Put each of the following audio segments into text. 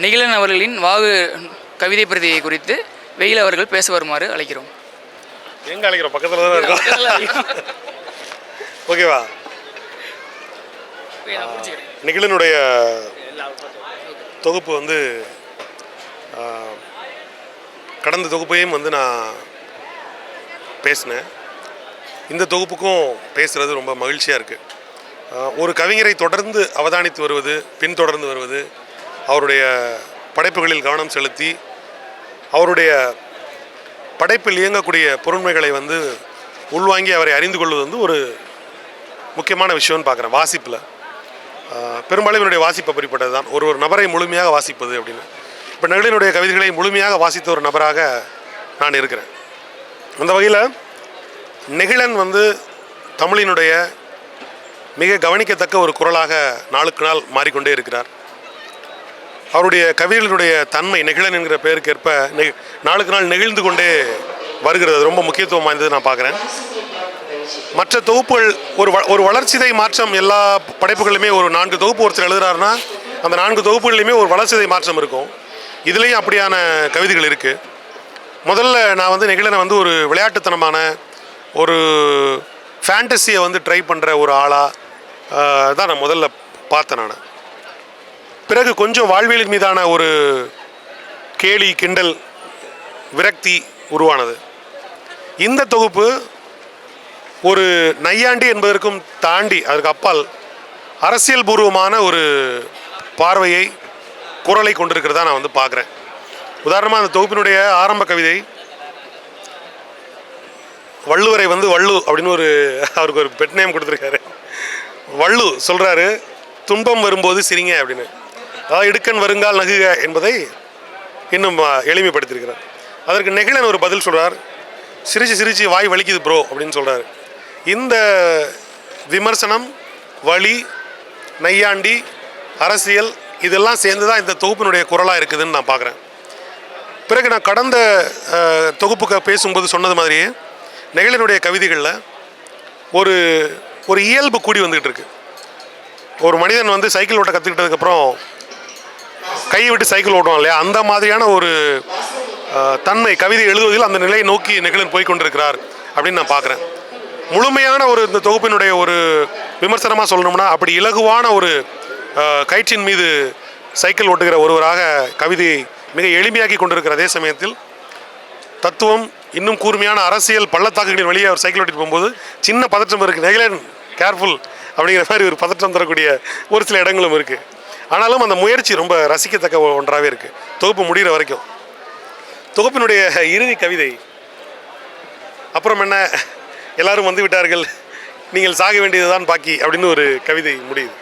நிகிலன் அவர்களின் வாகு கவிதை பிரதியை குறித்து வெயில் அவர்கள் பேச வருமாறு அழைக்கிறோம். எங்க அழைக்கிறோம்? பக்கத்துல தான் இருக்கோம். ஓகேவா? நிகிலனுடைய தொகுப்பு வந்து கடந்த தொகுப்பையும் வந்து நான் பேசினேன். இந்த தொகுப்புக்கும் பேசுகிறது ரொம்ப மகிழ்ச்சியாக இருக்குது ஒரு கவிஞரை தொடர்ந்து அவதானித்து வருவது பின்தொடர்ந்து வருவது அவருடைய படைப்புகளில் கவனம் செலுத்தி அவருடைய படைப்பில் இயங்கக்கூடிய பொருண்மைகளை வந்து உள்வாங்கி அவரை அறிந்து கொள்வது வந்து ஒரு முக்கியமான விஷயம்னு பார்க்குறேன் வாசிப்பில். பெரும்பாலும் என்னுடைய வாசிப்பு அப்படிப்பட்டது தான். ஒரு ஒரு நபரை முழுமையாக வாசிப்பது அப்படின்னு. இப்போ நெகிழினுடைய கவிதைகளை முழுமையாக வாசித்த ஒரு நபராக நான் இருக்கிறேன். அந்த வகையில் நெகிழன் வந்து தமிழினுடைய மிக கவனிக்கத்தக்க ஒரு குரலாக நாளுக்கு நாள் மாறிக்கொண்டே இருக்கிறார். அவருடைய கவிதைகளுடைய தன்மை நெகிழன் என்கிற பெயருக்கேற்ப நெ நாளுக்கு நாள் நெகிழ்ந்து கொண்டே வருகிறது. ரொம்ப முக்கியத்துவம் வாய்ந்தது நான் பார்க்குறேன். மற்ற தொகுப்புகள் ஒரு வ- ஒரு வளர்ச்சிதை மாற்றம் எல்லா படைப்புகளுமே ஒரு நான்கு தொகுப்பு ஒருத்தர் எழுதுறாருன்னா அந்த நான்கு தொகுப்புகளிலுமே ஒரு வளர்ச்சிதை மாற்றம் இருக்கும். இதுலேயும் அப்படியான கவிதைகள் இருக்குது முதல்ல நான் வந்து நெகிழனை வந்து ஒரு விளையாட்டுத்தனமான ஒரு ஃபேண்டசியை வந்து ட்ரை பண்ணுற ஒரு ஆளாக தான் நான் முதல்ல பார்த்தேன் நான். பிறகு கொஞ்சம் வாழ்வியலின் மீதான ஒரு கேலி கிண்டல் விரக்தி உருவானது. இந்த தொகுப்பு ஒரு நையாண்டி என்பதற்கும் தாண்டி அதற்கு அப்பால் அரசியல் பூர்வமான ஒரு பார்வையை குரலை கொண்டிருக்கிறதா நான் வந்து பார்க்குறேன். உதாரணமாக அந்த தொகுப்பினுடைய ஆரம்ப கவிதை வள்ளுவரை வந்து வள்ளு அப்படின்னு ஒரு அவருக்கு ஒரு பெட் நேம் கொடுத்துருக்காரு. வள்ளு சொல்கிறாரு துன்பம் வரும்போது சிரிங்க அப்படின்னு. அதாவது வருங்கால் நகுக என்பதை இன்னும் எளிமைப்படுத்தியிருக்கிறார். அதற்கு நெகிழன் ஒரு பதில் சொல்கிறார் சிரிச்சு சிரிச்சு வாய் வலிக்குது ப்ரோ அப்படின்னு சொல்கிறார் இந்த விமர்சனம் வழி நையாண்டி அரசியல் இதெல்லாம் சேர்ந்து தான் இந்த தொகுப்பினுடைய குரலாக இருக்குதுன்னு நான் பார்க்குறேன். பிறகு நான் கடந்த தொகுப்புக்கு பேசும்போது சொன்னது மாதிரியே நெகிழனுடைய கவிதைகளில் ஒரு ஒரு இயல்பு கூடி வந்துகிட்டு இருக்கு. ஒரு மனிதன் வந்து சைக்கிள் ஓட்ட கற்றுக்கிட்டதுக்கப்புறம் கை விட்டு சைக்கிள் ஓட்டுவான் இல்லையா? அந்த மாதிரியான ஒரு தன்மை கவிதை எழுதுவதில் அந்த நிலையை நோக்கி நெகிழன் போய் கொண்டிருக்கிறார் அப்படின்னு நான் பார்க்குறேன். முழுமையான ஒரு இந்த தொகுப்பினுடைய ஒரு விமர்சனமாக சொல்லணும்னா அப்படி இலகுவான ஒரு கயிற்றின் மீது சைக்கிள் ஓட்டுகிற ஒருவராக கவிதையை மிக எளிமையாக்கி கொண்டிருக்கிற அதே சமயத்தில் தத்துவம் இன்னும் கூர்மையான அரசியல் பள்ளத்தாக்குகளின் வழியே அவர் சைக்கிள் ஓட்டிட்டு போகும்போது சின்ன பதற்றம் இருக்குது நெகிழன் கேர்ஃபுல் அப்படிங்கிற மாதிரி ஒரு பதற்றம் தரக்கூடிய ஒரு சில இடங்களும் இருக்குது ஆனாலும் அந்த முயற்சி ரொம்ப ரசிக்கத்தக்க ஒன்றாகவே இருக்குது தொகுப்பு முடிகிற வரைக்கும். தொகுப்பினுடைய இறுதி கவிதை. அப்புறம் என்ன? எல்லாரும் வந்து விட்டார்கள். நீங்கள் சாக வேண்டியதுதான் பாக்கி அப்படின்னு ஒரு கவிதை முடியுது.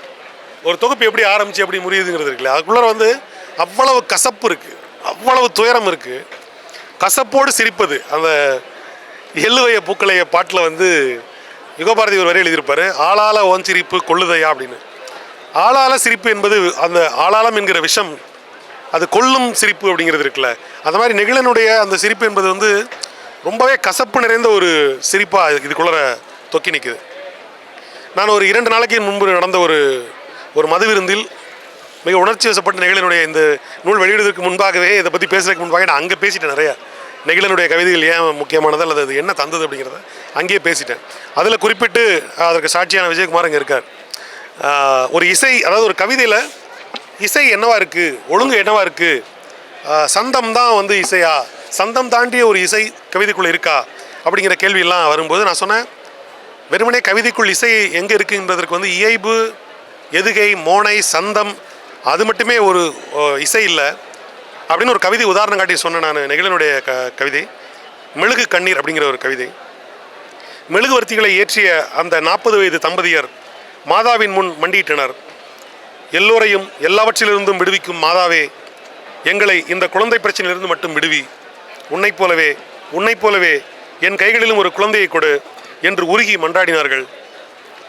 ஒரு தொகுப்பு எப்படி ஆரம்பிச்சு எப்படி முடியுதுங்கிறது இருக்குல்ல. அதுக்குள்ளே வந்து அவ்வளவு கசப்பு இருக்குது அவ்வளவு துயரம் இருக்குது கசப்போடு சிரிப்பது. அந்த எள்ளுவைய பூக்களைய பாட்டில் வந்து யுகபாரதி ஒரு வரி எழுதியிருப்பார். ஆளால ஓன் சிரிப்பு கொள்ளுதையா அப்படின்னு. ஆளால சிரிப்பு என்பது அந்த ஆளாளம் என்கிற விஷம் அது கொல்லும் சிரிப்பு அப்படிங்கிறது இருக்குல்ல. அந்த மாதிரி நெகிழனுடைய அந்த சிரிப்பு என்பது வந்து ரொம்பவே கசப்பு நிறைந்த ஒரு சிரிப்பாக இதுக்குள்ளே தொக்கி நிற்குது நான் ஒரு இரண்டு நாளைக்கு முன்பு நடந்த ஒரு ஒரு மது விருந்தில் மிக உணர்ச்சி வசப்பட்ட நெகிழனுடைய இந்த நூல் வெளியிடுவதற்கு முன்பாகவே இதை பற்றி பேசுறதுக்கு முன்பாக நான் அங்கே பேசிட்டேன் நிறையா. நெகிழனுடைய கவிதைகள் ஏன் முக்கியமானது அல்லது அது என்ன தந்தது அப்படிங்கிறத அங்கேயே பேசிட்டேன். அதில் குறிப்பிட்டு அதற்கு சாட்சியான விஜயகுமார் இங்கே இருக்கார். ஒரு இசை அதாவது ஒரு கவிதையில் இசை என்னவா இருக்குது ஒழுங்கு என்னவா இருக்குது சந்தம் தான் வந்து இசையா? சந்தம் தாண்டிய ஒரு இசை கவிதைக்குள்ளே இருக்கா? அப்படிங்கிற கேள்வியெல்லாம் வரும்போது நான் சொன்னேன் வெறுமனே கவிதைக்குள் இசை எங்கே இருக்குன்றதற்கு வந்து இயைபு எதுகை மோனை சந்தம் அது மட்டுமே ஒரு இசை இல்லை. அப்படின்னு ஒரு கவிதை உதாரணம் காட்டி சொன்னேன் நான் நெகிழனுடைய க கவிதை மெழுகு கண்ணீர் அப்படிங்கிற ஒரு கவிதை. மெழுகுவர்த்திகளை ஏற்றிய அந்த நாற்பது வயது தம்பதியர் மாதாவின் முன் மண்டியிட்டனர். எல்லோரையும் எல்லாவற்றிலிருந்தும் விடுவிக்கும் மாதாவே எங்களை இந்த குழந்தை பிரச்சனையிலிருந்து மட்டும் விடுவி. உன்னைப் போலவே உன்னைப் போலவே என் கைகளிலும் ஒரு குழந்தையை கொடு என்று உருகி மன்றாடினார்கள்.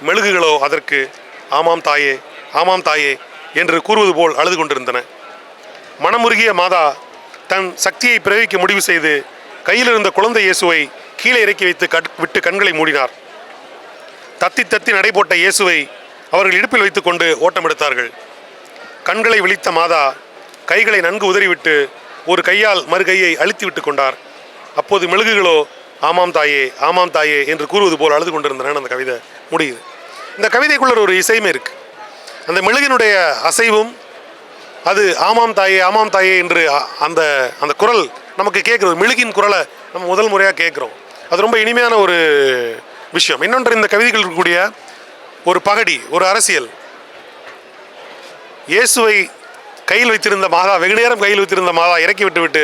மெழுகுகளோ அதற்கு ஆமாம் தாயே ஆமாம் தாயே என்று கூறுவது போல் அழுது கொண்டிருந்தன. மனமுருகிய மாதா தன் சக்தியை பிரயோகிக்க முடிவு செய்து கையில் இருந்த குழந்தை இயேசுவை கீழே இறக்கி வைத்து கட்- விட்டு கண்களை மூடினார். தத்தி தத்தி நடைபோட்ட இயேசுவை அவர்கள் இடுப்பில் வைத்துக்கொண்டு ஓட்டம் எடுத்தார்கள் கண்களை விழித்த மாதா கைகளை நன்கு உதறிவிட்டு ஒரு கையால் மறு கையை அழுத்தி விட்டு கொண்டார். அப்போது மெழுகுகளோ ஆமாம் தாயே ஆமாம் தாயே என்று கூறுவது போல் அழுது கொண்டிருந்தன அந்த கவிதை முடியுது. இந்த கவிதைக்குள்ள ஒரு இசையுமே இருக்கு. அந்த மெழுகினுடைய அசைவும் அது ஆமாம் தாயே ஆமாம் தாயே என்று அ- அந்த அந்த குரல் நமக்கு கேட்குறது மெழுகின் குரலை நம்ம முதல் முறையாக கேட்குறோம். அது ரொம்ப இனிமையான ஒரு விஷயம். இன்னொன்று இந்த கவிதைகள் இருக்கக்கூடிய ஒரு பகடி ஒரு அரசியல். இயேசுவை கையில் வைத்திருந்த மாதா வெகு நேரம் கையில் வைத்திருந்த மாதா இறக்கி விட்டு விட்டு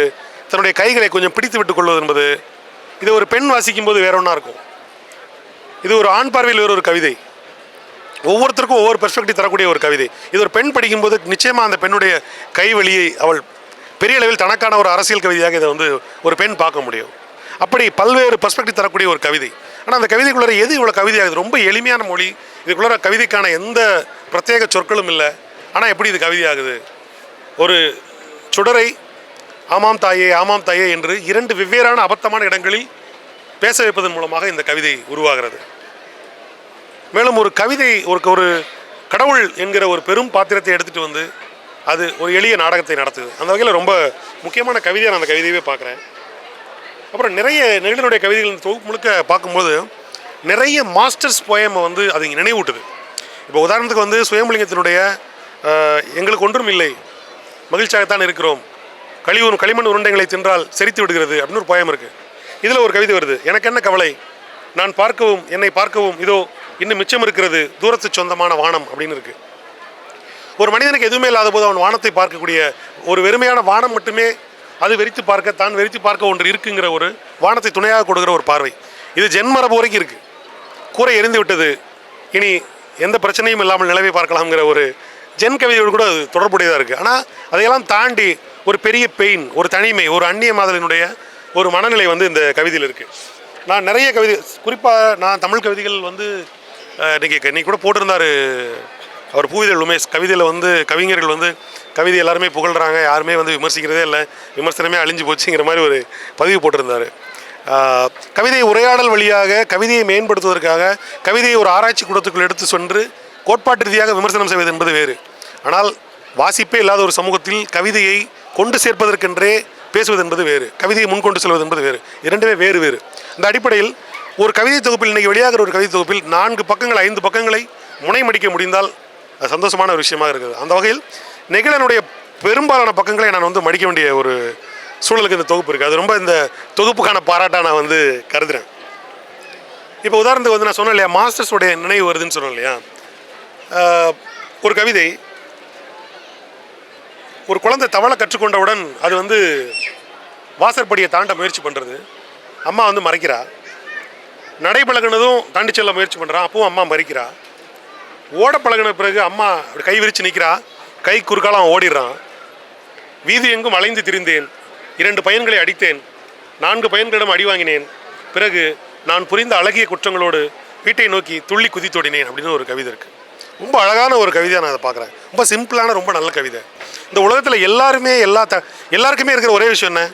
தன்னுடைய கைகளை கொஞ்சம் பிடித்து விட்டுக் கொள்வது என்பது இது ஒரு பெண் வாசிக்கும் போது வேற ஒன்றா இருக்கும். இது ஒரு ஆண் பார்வையில் வேறு ஒரு கவிதை. ஒவ்வொருத்தருக்கும் ஒவ்வொரு பெர்ஸ்பெக்டிவ் தரக்கூடிய ஒரு கவிதை. இது ஒரு பெண் படிக்கும்போது நிச்சயமாக அந்த பெண்ணுடைய கைவழியை அவள் பெரிய அளவில் தனக்கான ஒரு அரசியல் கவிதையாக இதை வந்து ஒரு பெண் பார்க்க முடியும். அப்படி பல்வேறு பர்ஸ்பெக்டிவ் தரக்கூடிய ஒரு கவிதை. ஆனால் அந்த கவிதைக்குள்ளே எது இவ்வளோ கவிதையாகுது? ரொம்ப எளிமையான மொழி. இதுக்குள்ளார கவிதைக்கான எந்த பிரத்யேக சொற்களும் இல்லை. ஆனால் எப்படி இது கவிதையாகுது? ஒரு சுடரை ஆமாம் தாயே ஆமாம் தாயே என்று இரண்டு வெவ்வேறான அபத்தமான இடங்களில் பேச வைப்பதன் மூலமாக இந்த கவிதை உருவாகிறது. மேலும் ஒரு கவிதை ஒரு ஒரு கடவுள் என்கிற ஒரு பெரும் பாத்திரத்தை எடுத்துகிட்டு வந்து அது ஒரு எளிய நாடகத்தை நடத்துது. அந்த வகையில் ரொம்ப முக்கியமான கவிதையை நான் அந்த கவிதையவே பார்க்குறேன் அப்புறம் நிறைய நெகிழனுடைய கவிதைகள் தொகுப்பு முழுக்க பார்க்கும்போது நிறைய மாஸ்டர்ஸ் போயமை வந்து அது இங்கே நினைவூட்டுது. இப்போ உதாரணத்துக்கு வந்து சுயம்பலிங்கத்தினுடைய எங்களுக்கு ஒன்றும் இல்லை மகிழ்ச்சியாகத்தான் இருக்கிறோம் கழிவு களிமண் உருண்டைகளை தின்றால் செரித்து விடுகிறது அப்படின்னு ஒரு போயம் இருக்குது இதில் ஒரு கவிதை வருது எனக்கு என்ன கவலை? நான் பார்க்கவும் என்னை பார்க்கவும் இதோ இன்னும் மிச்சம் இருக்கிறது தூரத்து சொந்தமான வானம் அப்படின்னு இருக்குது ஒரு மனிதனுக்கு எதுவுமே இல்லாத போது அவன் வானத்தை பார்க்கக்கூடிய ஒரு வெறுமையான வானம் மட்டுமே அது வெறித்து பார்க்க தான் வெறித்து பார்க்க ஒன்று இருக்குங்கிற ஒரு வானத்தை துணையாக கொடுக்குற ஒரு பார்வை. இது ஜென்மரபு வரைக்கும் இருக்குது கூரை எரிந்து விட்டது. இனி எந்த பிரச்சனையும் இல்லாமல் நிலவை பார்க்கலாம்ங்கிற ஒரு ஜென் கவிதையோடு கூட அது தொடர்புடையதாக இருக்குது ஆனால் அதையெல்லாம் தாண்டி ஒரு பெரிய பெயின் ஒரு தனிமை ஒரு அந்நிய மாதலினுடைய ஒரு மனநிலை வந்து இந்த கவிதையில் இருக்குது நான் நிறைய கவிதை குறிப்பாக நான் தமிழ் கவிதைகள் வந்து இன்றைக்கி இன்றைக்கி கூட போட்டிருந்தாரு அவர் பூவிதழ் உமேஷ் கவிதையில் வந்து கவிஞர்கள் வந்து கவிதை எல்லாருமே புகழ்கிறாங்க யாருமே வந்து விமர்சிக்கிறதே இல்லை. விமர்சனமே அழிஞ்சு போச்சுங்கிற மாதிரி ஒரு பதிவு போட்டிருந்தார். கவிதை உரையாடல் வழியாக கவிதையை மேம்படுத்துவதற்காக கவிதையை ஒரு ஆராய்ச்சி கூடத்துக்குள் எடுத்து சென்று கோட்பாட்டு ரீதியாக விமர்சனம் செய்வது என்பது வேறு. ஆனால் வாசிப்பே இல்லாத ஒரு சமூகத்தில் கவிதையை கொண்டு சேர்ப்பதற்கென்றே பேசுவது என்பது வேறு. கவிதையை முன்கொண்டு செல்வது என்பது வேறு. இரண்டுமே வேறு வேறு. இந்த அடிப்படையில் ஒரு கவிதை தொகுப்பில் இன்றைக்கி வெளியாகிற ஒரு கவிதை தொகுப்பில் நான்கு பக்கங்கள் ஐந்து பக்கங்களை முனைமடிக்க முடிந்தால் அது சந்தோஷமான ஒரு விஷயமாக இருக்குது. அந்த வகையில் நெகிழனுடைய பெரும்பாலான பக்கங்களை நான் வந்து மடிக்க வேண்டிய ஒரு சூழலுக்கு இந்த தொகுப்பு இருக்குது அது ரொம்ப இந்த தொகுப்புக்கான பாராட்டாக நான் வந்து கருதுறேன். இப்போ உதாரணத்துக்கு வந்து நான் சொன்னேன் இல்லையா மாஸ்டர்ஸோடைய நினைவு வருதுன்னு சொன்னேன் இல்லையா? ஒரு கவிதை ஒரு குழந்தை தவளை கற்றுக்கொண்டவுடன் அது வந்து வாசற்படியை தாண்ட முயற்சி பண்ணுறது அம்மா வந்து மறைக்கிறா. நடை தாண்டி செல்ல முயற்சி பண்ணுறான் அப்பவும் அம்மா மறைக்கிறா. ஓட பழகுன பிறகு அம்மா அப்படி கை விரித்து நிற்கிறா கை குறுக்கால அவன் ஓடிடுறான். வீதி எங்கும் அலைந்து திரிந்தேன். இரண்டு பையன்களை அடித்தேன். நான்கு பையன்களிடம் அடி வாங்கினேன். பிறகு நான் புரிந்த அழகிய குற்றங்களோடு வீட்டை நோக்கி துள்ளி குதித்தோடினேன் அப்படின்னு ஒரு கவிதை இருக்குது ரொம்ப அழகான ஒரு கவிதையாக நான் அதை பார்க்குறேன். ரொம்ப சிம்பிளான ரொம்ப நல்ல கவிதை. இந்த உலகத்தில் எல்லாருமே எல்லா த எல்லாருக்குமே இருக்கிற ஒரே விஷயம் என்ன?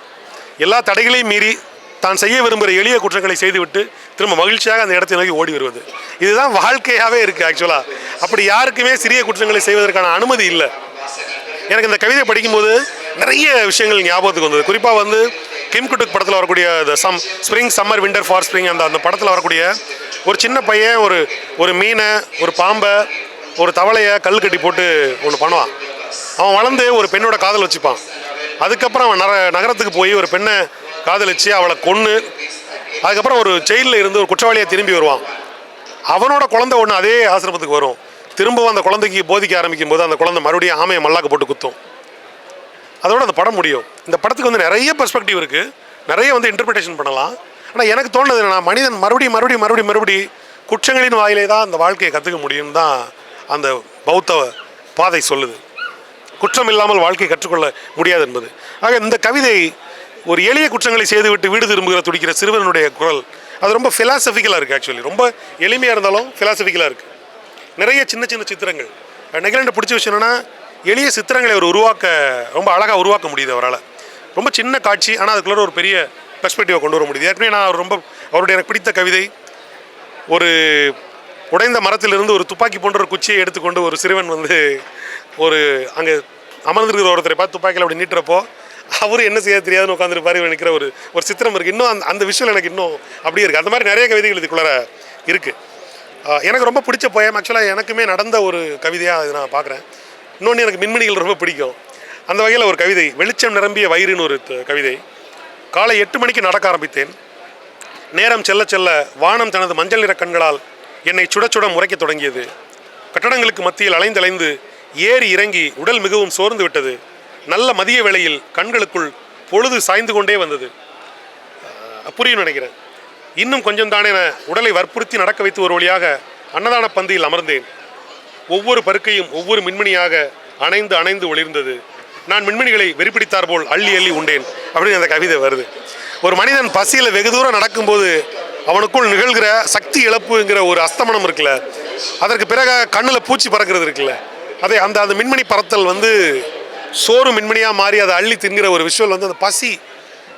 எல்லா தடைகளையும் மீறி தான் செய்ய விரும்புகிற எளிய குற்றங்களை செய்துவிட்டு திரும்ப மகிழ்ச்சியாக அந்த இடத்தை நோக்கி ஓடி வருவது. இதுதான் வாழ்க்கையாகவே இருக்குது ஆக்சுவலாக அப்படி யாருக்குமே சிறிய குற்றங்களை செய்வதற்கான அனுமதி இல்லை. எனக்கு இந்த கவிதை படிக்கும்போது நிறைய விஷயங்கள் ஞாபகத்துக்கு வந்தது. குறிப்பாக வந்து கிம் குட்டுக் படத்தில் வரக்கூடிய the some spring summer winter for spring அந்த அந்த படத்தில் வரக்கூடிய ஒரு சின்ன பையன் ஒரு ஒரு மீனை ஒரு பாம்பை ஒரு தவளையை கல் கட்டி போட்டு ஒன்று பண்ணுவான். அவன் வளர்ந்து ஒரு பெண்ணோட காதல் வச்சுப்பான். அதுக்கப்புறம் அவன் நர நகரத்துக்கு போய் ஒரு பெண்ணை காதலிச்சு அவளை கொன்று அதுக்கப்புறம் ஒரு ஜெயிலில் இருந்து ஒரு குற்றவாளியை திரும்பி வருவான். அவனோட குழந்தை ஒன்று அதே ஆசிரமத்துக்கு வரும். திரும்பவும் அந்த குழந்தைக்கு போதிக்க ஆரம்பிக்கும் போது அந்த குழந்தை மறுபடியும் ஆமையை மல்லாக்க போட்டு குத்தும். அதோட அந்த படம் முடியும். இந்த படத்துக்கு வந்து நிறைய பெர்ஸ்பெக்டிவ் இருக்குது நிறைய வந்து இன்டர்பிரிட்டேஷன் பண்ணலாம். ஆனால் எனக்கு தோணுது என்னன்னா மனிதன் மறுபடியும் மறுபடியும் மறுபடியும் மறுபடி குற்றங்களின் வாயிலே தான் அந்த வாழ்க்கையை கற்றுக்க முடியும் தான் அந்த பௌத்த பாதை சொல்லுது. குற்றம் இல்லாமல் வாழ்க்கை கற்றுக்கொள்ள முடியாது என்பது. ஆக இந்த கவிதை ஒரு எளிய குற்றங்களை செய்துவிட்டு வீடு திரும்புகிற துடிக்கிற சிறுவனுடைய குரல் அது ரொம்ப ஃபிலாசபிக்கலாக இருக்குது ஆக்சுவலி ரொம்ப எளிமையாக இருந்தாலும் ஃபிலாசபிக்கலாக இருக்குது நிறைய சின்ன சின்ன சித்திரங்கள். நெகிழண்ட பிடிச்ச விஷயம் என்னென்னா எளிய சித்திரங்களை அவர் உருவாக்க ரொம்ப அழகாக உருவாக்க முடியுது அவரால். ரொம்ப சின்ன காட்சி ஆனால் அதுக்குள்ள ஒரு பெரிய பெர்ஸ்பெக்டிவை கொண்டு வர முடியுது. ஏற்கனவே நான் அவர் ரொம்ப அவருடைய எனக்கு பிடித்த கவிதை ஒரு உடைந்த மரத்திலிருந்து ஒரு துப்பாக்கி போன்ற ஒரு குச்சியை எடுத்துக்கொண்டு ஒரு சிறுவன் வந்து ஒரு அங்கே அமர்ந்திருக்கிற ஒருத்தரை பார்த்து துப்பாக்கியில் அப்படி நீட்டுறப்போ அவரும் என்ன செய்ய தெரியாதுன்னு உட்காந்துருப்பாரு இவர் நிற்கிற ஒரு ஒரு சித்திரம் இருக்குது இன்னும் அந்த அந்த விஷயம் எனக்கு இன்னும் அப்படியே இருக்குது அந்த மாதிரி நிறைய கவிதைகள் இதுக்குள்ளார இருக்குது எனக்கு ரொம்ப பிடிச்ச போயம் ஆக்சுவலாக எனக்குமே நடந்த ஒரு கவிதையாக இது நான் பார்க்குறேன். இன்னொன்று எனக்கு மின்மினிகள் ரொம்ப பிடிக்கும். அந்த வகையில் ஒரு கவிதை வெளிச்சம் நிரம்பிய வயிறுன்னு ஒரு கவிதை. காலை எட்டு மணிக்கு நடக்க ஆரம்பித்தேன். நேரம் செல்ல செல்ல வானம் தனது மஞ்சள் நிற கண்களால் என்னை சுட சுட முறைக்க தொடங்கியது. கட்டடங்களுக்கு மத்தியில் அலைந்தலைந்து ஏறி இறங்கி உடல் மிகவும் சோர்ந்து விட்டது. நல்ல மதிய வேளையில் கண்களுக்குள் பொழுது சாய்ந்து கொண்டே வந்தது. புரியும் நினைக்கிறேன். இன்னும் கொஞ்சம் தானே உடலை வற்புறுத்தி நடக்க வைத்து ஒரு வழியாக அன்னதான பந்தியில் அமர்ந்தேன். ஒவ்வொரு பருக்கையும் ஒவ்வொரு மின்மினியாக அணைந்து அணைந்து ஒளிர்ந்தது. நான் மின்மினிகளை வெறிப்பிடித்தார் போல் அள்ளி அள்ளி உண்டேன். அப்படின்னு அந்த கவிதை வருது. ஒரு மனிதன் பசியில் வெகு தூரம் நடக்கும்போது அவனுக்குள் நிகழ்கிற சக்தி இழப்புங்கிற ஒரு அஸ்தமனம் இருக்குல்ல. அதற்கு பிறகு கண்ணில் பூச்சி பறக்கிறது இருக்குல்ல. அதே அந்த அந்த மின்மணி பறத்தல் வந்து சோறு மின்மணியாக மாறி அதை அள்ளி தின்கிற ஒரு விஷுவல் வந்து அந்த பசி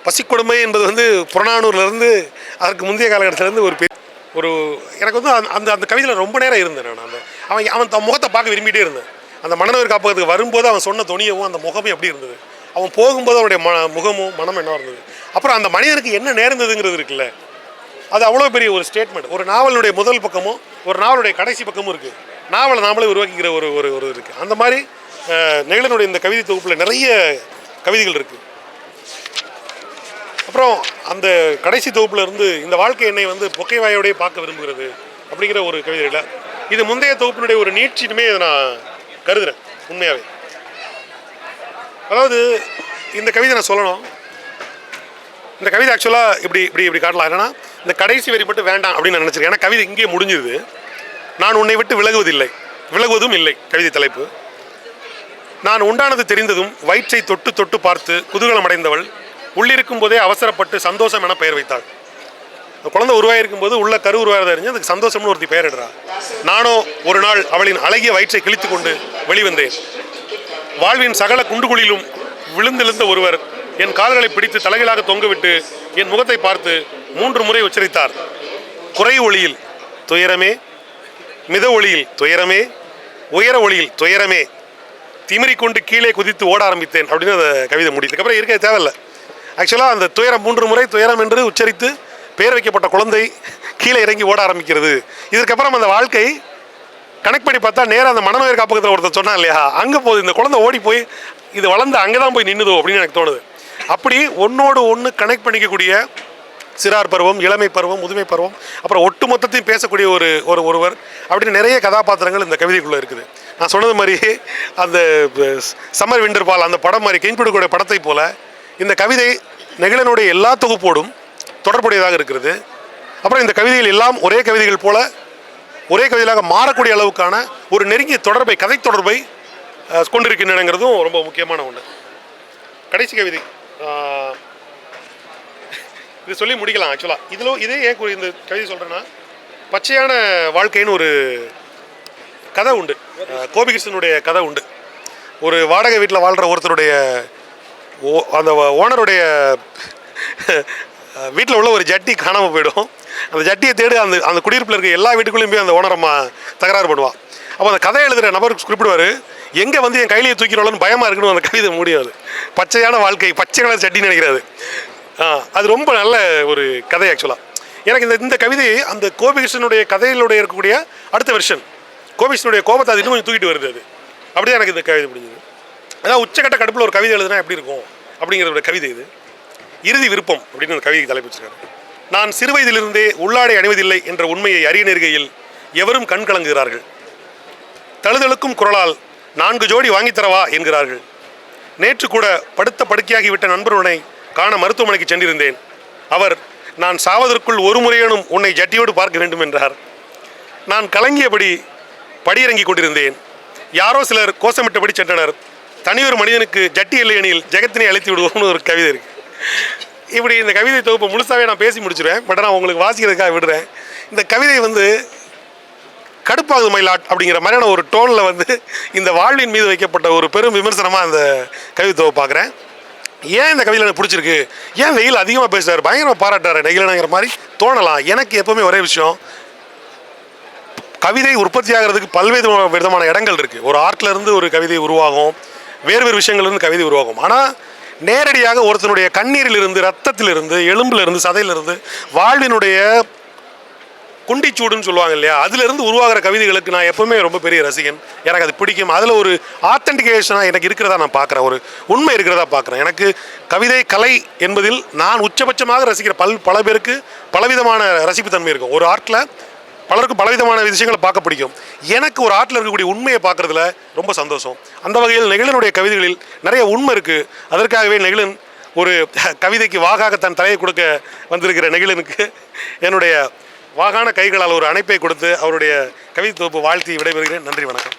பசிக்கொடுமை என்பது வந்து புறநானூர்லேருந்து அதற்கு முந்தைய காலகட்டத்திலேருந்து ஒரு பெரிய ஒரு எனக்கு வந்து அந்த- அந்த அந்த கவிதையில் ரொம்ப நேரம் இருந்தேன் நான் அந்த அவன் அவன் தன் முகத்தை பார்க்க விரும்பிகிட்டே இருந்தேன். அந்த மனநோய் காப்பகத்துக்கு வரும்போது அவன் சொன்ன துணியவும் அந்த முகமும் எப்படி இருந்தது? அவன் போகும்போது அவனுடைய ம முகமும் மனம் என்ன இருந்தது? அப்புறம் அந்த மனிதனுக்கு என்ன நேர்ந்ததுங்கிறது இருக்குல்ல? அது அவ்வளோ பெரிய ஒரு ஸ்டேட்மெண்ட் ஒரு நாவலுடைய முதல் பக்கமும் ஒரு நாவலுடைய கடைசி பக்கமும் இருக்குது நாவலை நாமளே உருவாக்கிக்கிற ஒரு ஒரு ஒரு இருக்குது அந்த மாதிரி நெகிழனுடைய இந்த கவிதை தொகுப்பில் நிறைய கவிதைகள் இருக்குது அப்புறம் அந்த கடைசி தொகுப்பில் இருந்து இந்த வாழ்க்கை என்னை வந்து பொக்கைவாயோடய பார்க்க விரும்புகிறது அப்படிங்கிற ஒரு கவிதையில் இது முந்தைய தொகுப்பினுடைய ஒரு நீட்சினுமே இதை நான் கருதுறேன் உண்மையாகவே அதாவது இந்த கவிதை நான் சொல்லணும். இந்த கவிதை ஆக்சுவலாக இப்படி இப்படி இப்படி காட்டலாம். ஏன்னா இந்த கடைசி வரி மட்டும் வேண்டாம் அப்படின்னு நான் நினச்சிருக்கேன். ஏன்னா கவிதை இங்கேயே முடிஞ்சிருது நான் உன்னை விட்டு விலகுவதில்லை. விலகுவதும் இல்லை கவிதை தலைப்பு. நான் உண்டானது தெரிந்ததும் வயிற்றை தொட்டு தொட்டு பார்த்து குதூகலம் அடைந்தவள் உள்ளிருக்கும் போதே அவசரப்பட்டு சந்தோஷம் என பெயர் வைத்தாள். குழந்தை உருவாயிருக்கும் போது உள்ள கரு உருவாகிறத அறிஞ்சு அதுக்கு சந்தோஷம்னு ஒருத்தி பெயரிடுறா நானோ ஒரு நாள் அவளின் அழகிய வயிற்றை கிழித்து கொண்டு வெளிவந்தேன். வாழ்வின் சகல குண்டுகுழிலும் விழுந்தெழுந்த ஒருவர் என் கால்களை பிடித்து தலைகளாக தொங்கவிட்டு என் முகத்தை பார்த்து மூன்று முறை உச்சரித்தார். குறை ஒளியில் துயரமே மித ஒளியில் துயரமே உயர ஒளியில் துயரமே திமிரி கொண்டு கீழே குதித்து ஓட ஆரம்பித்தேன் அப்படின்னு அந்த கவிதை முடியுது. அப்புறம் இருக்க தேவையில்லை. ஆக்சுவலாக அந்த துயரம் மூன்று முறை துயரம் என்று உச்சரித்து பெயர் வைக்கப்பட்ட குழந்தை கீழே இறங்கி ஓட ஆரம்பிக்கிறது. இதற்கப்புறம் அந்த வாழ்க்கை கனெக்ட் பண்ணி பார்த்தா நேராக அந்த மனநோயர் காப்பகத்தில் ஒருத்தர் சொன்னா இல்லையா? அங்கே போகுது இந்த குழந்தை ஓடி போய் இது வளர்ந்து அங்கே தான் போய் நின்றுதோ அப்படின்னு எனக்கு தோணுது. அப்படி ஒன்றோடு ஒன்று கனெக்ட் பண்ணிக்கக்கூடிய சிறார் பருவம் இளமை பருவம் முதுமை பருவம் அப்புறம் ஒட்டு மொத்தத்தையும் பேசக்கூடிய ஒரு ஒரு ஒருவர் அப்படின்னு நிறைய கதாபாத்திரங்கள் இந்த கவிதைக்குள்ளே இருக்குது. நான் சொன்னது மாதிரி அந்த சம்மர் விண்டர் பால் அந்த படம் மாதிரி கிங்பிடுக்கூடிய படத்தை போல இந்த கவிதை நெகிழனுடைய எல்லா தொகுப்போடும் தொடர்புடையதாக இருக்கிறது. அப்புறம் இந்த கவிதைகள் எல்லாம் ஒரே கவிதைகள் போல ஒரே கவிதையாக மாறக்கூடிய அளவுக்கான ஒரு நெருங்கிய தொடர்பை கதை தொடர்பை கொண்டிருக்கின்றனங்கிறதும் ரொம்ப முக்கியமான ஒன்று கடைசி கவிதை இது சொல்லி முடிக்கலாம் ஆக்சுவலாக இதில் இதே ஏன் இந்த கவிதை சொல்கிறேன்னா பச்சையான வாழ்க்கைன்னு ஒரு கதை உண்டு. கோபிகிருஷ்ணனுடைய கதை உண்டு. ஒரு வாடகை வீட்டில் வாழ்கிற ஒருத்தருடைய ஓ அந்த ஓனருடைய வீட்டில் உள்ள ஒரு ஜட்டி காணாமல் போயிடும். அந்த ஜட்டியை தேடி அந்த அந்த குடியிருப்பில் இருக்க எல்லா வீட்டுக்குள்ளேயும் போய் அந்த ஓனரம்மா தகராறு பண்ணுவான் அப்போ அந்த கதை எழுதுகிற நபர் குறிப்பிடுவார் எங்கே வந்து என் கையிலேயே தூக்கிடுவாங்கன்னு பயமாக இருக்குன்னு அந்த கவிதை முடியாது பச்சையான வாழ்க்கை பச்சையான ஜட்டின்னு சட்டின்னு நினைக்கிறாரு. அது ரொம்ப நல்ல ஒரு கதை ஆக்சுவலாக எனக்கு இந்த இந்த கவிதை அந்த கோபிகிருஷ்ணனுடைய கதையிலுடைய இருக்கக்கூடிய அடுத்த வெர்ஷன் கோபிகிருஷ்ணனுடைய கோபத்தை அது இன்னும் கொஞ்சம் தூக்கிட்டு வருது அது. அப்படியே எனக்கு இந்த கவிதை பிடிச்சது அதாவது உச்சக்கட்ட கடுப்பில் ஒரு கவிதை எழுதுனா எப்படி இருக்கும்? அப்படிங்கிறத கவிதை இது. இறுதி விருப்பம் அப்படின்னு அந்த கவிதைக்கு தலைப்பு வச்சிருக்காரு. நான் சிறுவயதிலிருந்தே உள்ளாடை அணிவதில்லை என்ற உண்மையை அறிய நெருகையில் எவரும் கண் கலங்குகிறார்கள்? தழுதழுக்கும் குரலால் நான்கு ஜோடி வாங்கித் தரவா? என்கிறார்கள். நேற்று கூட படுத்த படுக்கையாகிவிட்ட நண்பருடனை காண மருத்துவமனைக்கு சென்றிருந்தேன். அவர் நான் சாவதற்குள் ஒரு முறையேனும் உன்னை ஜட்டியோடு பார்க்க வேண்டும் என்றார். நான் கலங்கியபடி படியிறங்கிக் கொண்டிருந்தேன். யாரோ சிலர் கோஷமிட்டபடி சென்றனர். தனியொரு மனிதனுக்கு ஜட்டி இல்லையெனில் ஜெகத்தினை அழைத்து விடுவோம்னு ஒரு கவிதை இருக்கு. இப்படி இந்த கவிதை தொகுப்பு முழுசாகவே நான் பேசி முடிச்சிருவேன். பட் நான் உங்களுக்கு வாசிக்கிறதுக்காக விடுறேன். இந்த கவிதை வந்து கடுப்பாகுது மயிலாட் அப்படிங்கிற மாதிரியான ஒரு டோனில் வந்து இந்த வாழ்வின் மீது வைக்கப்பட்ட ஒரு பெரும் விமர்சனமாக அந்த கவிதை தொகுப்பு பார்க்குறேன். ஏன் இந்த கவிதையில் எனக்கு பிடிச்சிருக்கு? ஏன் வெயில் அதிகமாக பேசுறாரு? பயங்கரமாக பாராட்டுறாரு. நெகிழனுங்கிற மாதிரி தோணலாம். எனக்கு எப்போவுமே ஒரே விஷயம் கவிதை உற்பத்தி ஆகிறதுக்கு பல்வேறு விதமான இடங்கள் இருக்குது ஒரு ஆர்ட்லேருந்து ஒரு கவிதை உருவாகும் வேறு வேறு விஷயங்கள்லேருந்து கவிதை உருவாகும். ஆனால் நேரடியாக ஒருத்தனுடைய கண்ணீரிலிருந்து ரத்தத்திலிருந்து எலும்பிலிருந்து சதையிலிருந்து வாழ்வினுடைய குண்டிச்சூடுன்னு சொல்லுவாங்க இல்லையா? அதுலேருந்து உருவாகிற கவிதைகளுக்கு நான் எப்பவுமே ரொம்ப பெரிய ரசிகன். எனக்கு அது பிடிக்கும். அதில் ஒரு ஆத்தென்டிகேஷனாக எனக்கு இருக்கிறதா நான் பார்க்குறேன். ஒரு உண்மை இருக்கிறதா பார்க்குறேன். எனக்கு கவிதை கலை என்பதில் நான் உச்சபட்சமாக ரசிக்கிற பல் பல பேருக்கு பலவிதமான ரசிப்புத்தன்மை இருக்கும். ஒரு ஆர்ட்டில் பலருக்கும் பலவிதமான விஷயங்களை பார்க்க பிடிக்கும். எனக்கு ஒரு ஆர்ட்டில் இருக்கக்கூடிய உண்மையை பார்க்குறதுல ரொம்ப சந்தோஷம். அந்த வகையில் நெகிழனுடைய கவிதைகளில் நிறைய உண்மை இருக்குது அதற்காகவே நெகிழன் ஒரு கவிதைக்கு வாகாக தன் தலையை கொடுக்க வந்திருக்கிற நெகிழனுக்கு என்னுடைய வாகான கைகளால் ஒரு அணைப்பை கொடுத்து அவருடைய கவிதை தொகுப்பு வாழ்த்தி விடைபெறுகிறேன். நன்றி வணக்கம்.